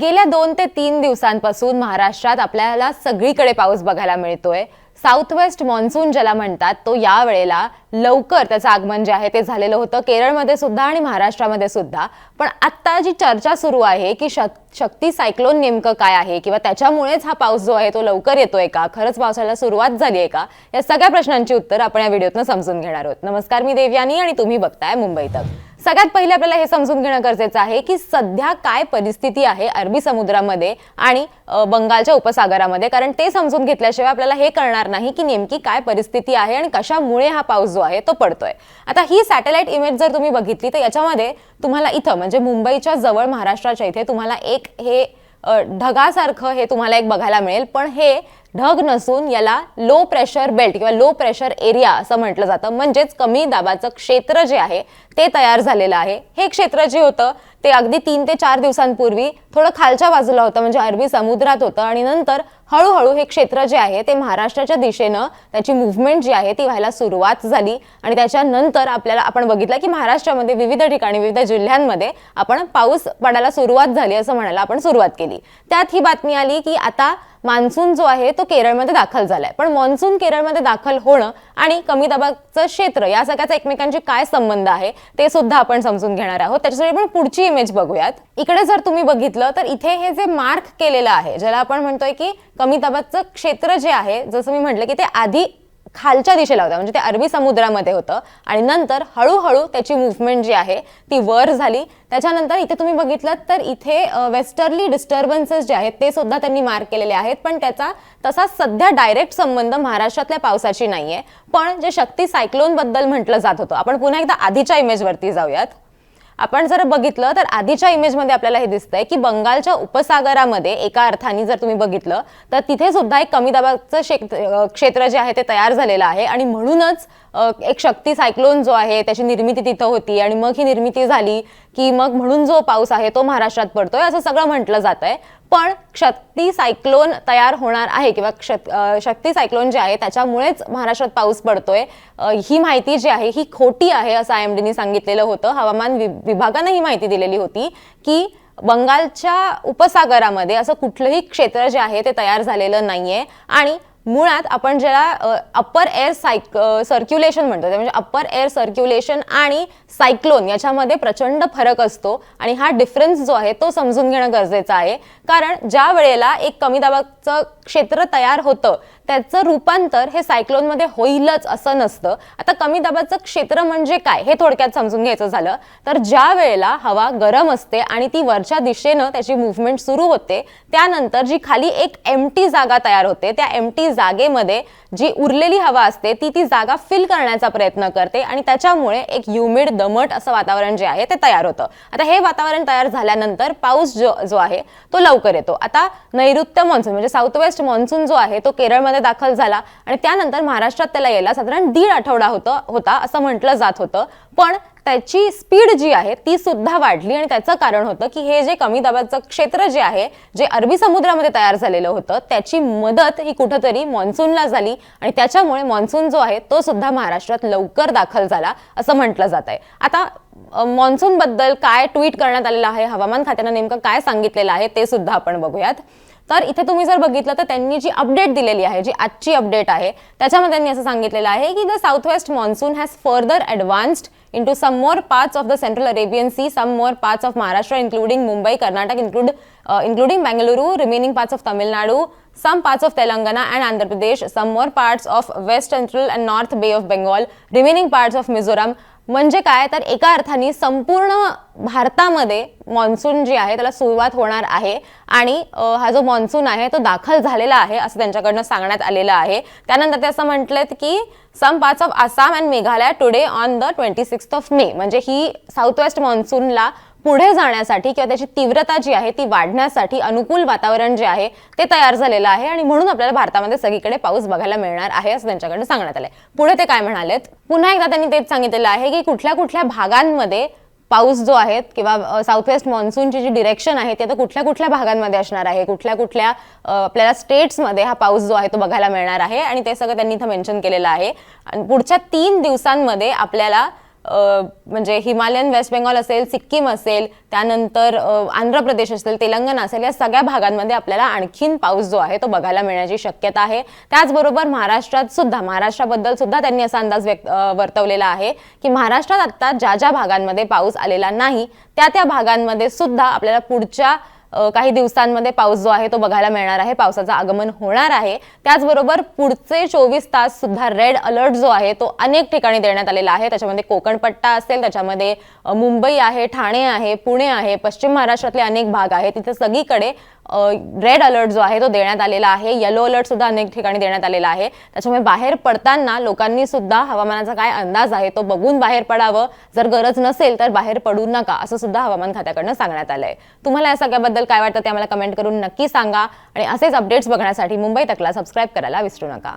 गेल्या दोन ते तीन दिवसांपासून महाराष्ट्रात आपल्याला सगळीकडे पाऊस बघायला मिळतोय. साऊथ वेस्ट मान्सून ज्याला म्हणतात तो या वेळेला लवकर त्याचं आगमन जे आहे ते झालेलं होतं. केरळमध्ये सुद्धा आणि महाराष्ट्रामध्ये सुद्धा. पण आत्ता जी चर्चा सुरू आहे की शक- शक्ती सायक्लोन नेमकं काय आहे किंवा त्याच्यामुळेच हा पाऊस जो आहे तो लवकर येतोय का? खरंच पावसाला सुरुवात झाली आहे का? या सगळ्या प्रश्नांची उत्तर आपण या व्हिडिओतनं समजून घेणार आहोत. नमस्कार मी देवयानी आणि तुम्ही बघताय मुंबई तक. सगळ्यात पहिले आपल्याला हे समजून घेणं गरजेचं आहे की सध्या काय परिस्थिती आहे अरबी समुद्रामध्ये आणि बंगालच्या उपसागरामध्ये. कारण ते समजून घेतल्याशिवाय आपल्याला हे कळणार नाही की नेमकी काय परिस्थिती आहे आणि कशामुळे हा पाऊस जो आहे तो पडतोय. आता ही सॅटेलाइट इमेज जर तुम्ही बघितली तर याच्यामध्ये तुम्हाला इथं म्हणजे मुंबईच्या जवळ महाराष्ट्राच्या इथे तुम्हाला एक हे ढगासारखं हे तुम्हाला एक बघायला मिळेल. पण हे ढग नसून याला लो प्रेशर बेल्ट किंवा लो प्रेशर एरिया असं म्हटलं जातं. म्हणजेच कमी दाबाचं क्षेत्र जे आहे ते तयार झालेलं आहे. हे क्षेत्र जे होतं ते अगदी तीन ते चार दिवसांपूर्वी थोडं खालच्या बाजूला होतं म्हणजे अरबी समुद्रात होतं आणि नंतर हळूहळू हे क्षेत्र जे आहे ते महाराष्ट्राच्या दिशेनं त्याची मुवमेंट जी आहे ती व्हायला सुरुवात झाली. आणि त्याच्यानंतर आपल्याला आपण बघितलं की महाराष्ट्रामध्ये विविध ठिकाणी विविध जिल्ह्यांमध्ये आपण पाऊस पडायला सुरुवात झाली असं म्हणायला आपण सुरुवात केली. त्यात ही बातमी आली की आता मान्सून जो आहे तो केरळमध्ये दाखल झालाय. पण मान्सून केरळमध्ये दाखल होणं आणि कमी दाबाचं क्षेत्र या सगळ्याचा एकमेकांशी काय संबंध आहे ते सुद्धा आपण समजून घेणार आहोत. त्याच्यासाठी आपण पुढची इमेज बघूयात. इकडे जर तुम्ही बघितलं तर इथे हे जे मार्क केलेलं आहे ज्याला आपण म्हणतोय की कमी दाबाचं क्षेत्र जे आहे जसं मी म्हटलं की ते आधी खालच्या दिशेला होता म्हणजे ते अरबी समुद्रामध्ये होतं. आणि नंतर हळूहळू त्याची मुवमेंट जी आहे ती वर झाली. त्याच्यानंतर इथे तुम्ही बघितलं तर इथे वेस्टर्ली डिस्टर्बन्सेस जे आहेत ते सुद्धा त्यांनी मार्क केलेले आहेत. पण त्याचा तसा सध्या डायरेक्ट संबंध महाराष्ट्रातल्या पावसाची नाहीये. पण जे शक्ती सायक्लोनबद्दल म्हटलं जात होतं आपण पुन्हा एकदा आधीच्या इमेजवरती जाऊयात. आपण जर बघितलं तर आधीच्या इमेजमध्ये आपल्याला हे दिसतंय की बंगालच्या उपसागरामध्ये एका अर्थाने जर तुम्ही बघितलं तर तिथे सुद्धा एक कमी दाबाचं क्षेत्र क्षेत्र जे आहे ते तयार झालेलं आहे. आणि म्हणूनच एक शक्ती सायक्लोन जो आहे त्याची निर्मिती तिथं होती. आणि मग ही निर्मिती झाली की मग म्हणून जो पाऊस आहे तो महाराष्ट्रात पडतोय असं सगळं म्हटलं जात आहे पण शक्ती सायक्लोन तयार होणार आहे किंवा क्षत- शक्ती सायक्लोन जे आहे त्याच्यामुळेच महाराष्ट्रात पाऊस पडतोय. ही माहिती जी आहे ही खोटी आहे असं आय एम डीने सांगितलेलं होतं. हवामान वि- विभागानं ही माहिती दिलेली होती की बंगालच्या उपसागरामध्ये असं कुठलंही क्षेत्र जे आहे ते तयार झालेलं नाहीये. आणि मुळात आपण ज्याला अप्पर एअर सायक सर्क्युलेशन म्हणतो ते म्हणजे अप्पर एअर सर्क्युलेशन आणि सायक्लोन याच्यामध्ये प्रचंड फरक असतो आणि हा डिफरन्स जो आहे तो समजून घेणं गरजेचं आहे. कारण ज्या वेळेला एक कमी दाबाचं क्षेत्र तयार होतं त्याचं रूपांतर हे सायक्लोनमध्ये होईलच असं नसतं. आता कमी दाबाचं क्षेत्र म्हणजे काय हे थोडक्यात समजून घ्यायचं झालं. तर ज्या वेळेला हवा गरम असते आणि ती वरच्या दिशेनं त्याची मुवमेंट सुरू होते त्यानंतर जी खाली एक एमटी जागा तयार होते त्या एमटी जागेमध्ये जी उरलेली हवा असते ती ती जागा फिल करण्याचा प्रयत्न करते आणि त्याच्यामुळे एक ह्युमिड दमट असं वातावरण जे आहे ते तयार होतं. आता हे वातावरण तयार झाल्यानंतर पाऊस जो जो आहे तो लवकर येतो. आता नैऋत्य मान्सून म्हणजे साऊथ वेस्ट मान्सून जो आहे तो केरळमध्ये दाखल झाला आणि त्यानंतर महाराष्ट्रात त्याला यायला साधारण दीड आठवडा होतं होता असं म्हटलं जात होतं. पण त्याची स्पीड जी आहे ती सुद्धा वाढली आणि त्याचं कारण होतं की हे जे कमी दाबाचं क्षेत्र जे आहे जे अरबी समुद्रामध्ये तयार झालेलं होतं त्याची मदत ही कुठंतरी मान्सूनला झाली आणि त्याच्यामुळे मान्सून जो आहे तो सुद्धा महाराष्ट्रात लवकर दाखल झाला असं म्हटलं जात आहे आता मान्सून बद्दल काय ट्विट करण्यात आलेलं आहे हवामान खात्यानं नेमकं काय सांगितलेलं आहे ते सुद्धा आपण बघूयात. तर इथे तुम्ही जर बघितलं तर त्यांनी जी अपडेट दिलेली आहे जी आजची अपडेट आहे त्याच्यामध्ये त्यांनी असं सांगितलेलं आहे की the south west monsoon has further advanced into some more parts of the central Arabian sea some more parts of Maharashtra including Mumbai Karnataka include including Bengaluru remaining parts of Tamil Nadu some parts of Telangana and Andhra Pradesh some more parts of west central and north bay of Bengal remaining parts of Mizoram म्हणजे काय? तर एका अर्थाने संपूर्ण भारतामध्ये monsoon जी आहे त्याला सुरुवात होणार आहे. आणि हा जो मान्सून आहे तो दाखल झालेला आहे असं त्यांच्याकडनं सांगण्यात आलेलं आहे. त्यानंतर ते असं म्हटलेत की some parts of Assam and Meghalaya today on the twenty sixth of May म्हणजे ही साऊथ वेस्ट मान्सूनला पुढे जाण्यासाठी किंवा त्याची तीव्रता जी आहे ती वाढण्यासाठी अनुकूल वातावरण जे आहे ते तयार झालेलं आहे आणि म्हणून आपल्याला भारतामध्ये सगळीकडे पाऊस बघायला मिळणार आहे असं त्यांच्याकडे सांगण्यात आलंय. पुढे ते काय म्हणालेत? पुन्हा एकदा त्यांनी तेच सांगितलेलं आहे की कुठल्या कुठल्या भागांमध्ये पाऊस जो आहे किंवा साऊथ वेस्ट मान्सूनची जी डिरेक्शन आहे ती आता कुठल्या कुठल्या भागांमध्ये असणार आहे? कुठल्या कुठल्या आपल्याला स्टेट्समध्ये हा पाऊस जो आहे तो बघायला मिळणार आहे? आणि ते सगळं त्यांनी इथं मेन्शन केलेलं आहे. आणि पुढच्या तीन दिवसांमध्ये आपल्याला म्हणजे हिमालयन वेस्ट बेंगॉल असेल सिक्कीम असेल त्यानंतर आंध्र प्रदेश असेल तेलंगणा असेल या सगळ्या भागांमध्ये आपल्याला आणखीन पाऊस जो आहे तो बघायला मिळण्याची शक्यता आहे. त्याचबरोबर महाराष्ट्रात सुद्धा महाराष्ट्राबद्दल सुद्धा त्यांनी असा अंदाज व्यक्त वर्तवलेला आहे की महाराष्ट्रात आत्ता ज्या ज्या भागांमध्ये पाऊस आलेला नाही त्या त्या भागांमध्ये सुद्धा आपल्याला पुढच्या काही दिवसांमध्ये पाऊस जो आहे तो बघायला मिळणार आहे. पावसाचं आगमन होणार आहे. त्याचबरोबर पुढचे चोवीस तास सुद्धा रेड अलर्ट जो आहे तो अनेक ठिकाणी देण्यात आलेला आहे. त्याच्यामध्ये कोकणपट्टा असेल त्याच्यामध्ये मुंबई आहे ठाणे आहे पुणे आहे पश्चिम महाराष्ट्रातले अनेक भाग आहेत. तिथे सगळीकडे रेड अलर्ट जो आहे तो देण्यात आलेला आहे. येलो अलर्ट सुद्धा अनेक ठिकाणी देण्यात आलेला आहे. त्याच्यामुळे बाहेर पडताना लोकांनी सुद्धा हवामानाचा काय अंदाज आहे तो बघून बाहेर पडावं. जर गरज नसेल तर बाहेर पडू नका असं सुद्धा हवामान खात्याकडनं सांगण्यात आलंय. तुम्हाला या सगळ्याबद्दल काय वाटतं ते आम्हाला कमेंट करून नक्की सांगा. आणि असेच अपडेट्स बघण्यासाठी मुंबई तकला सबस्क्राईब करायला विसरू नका.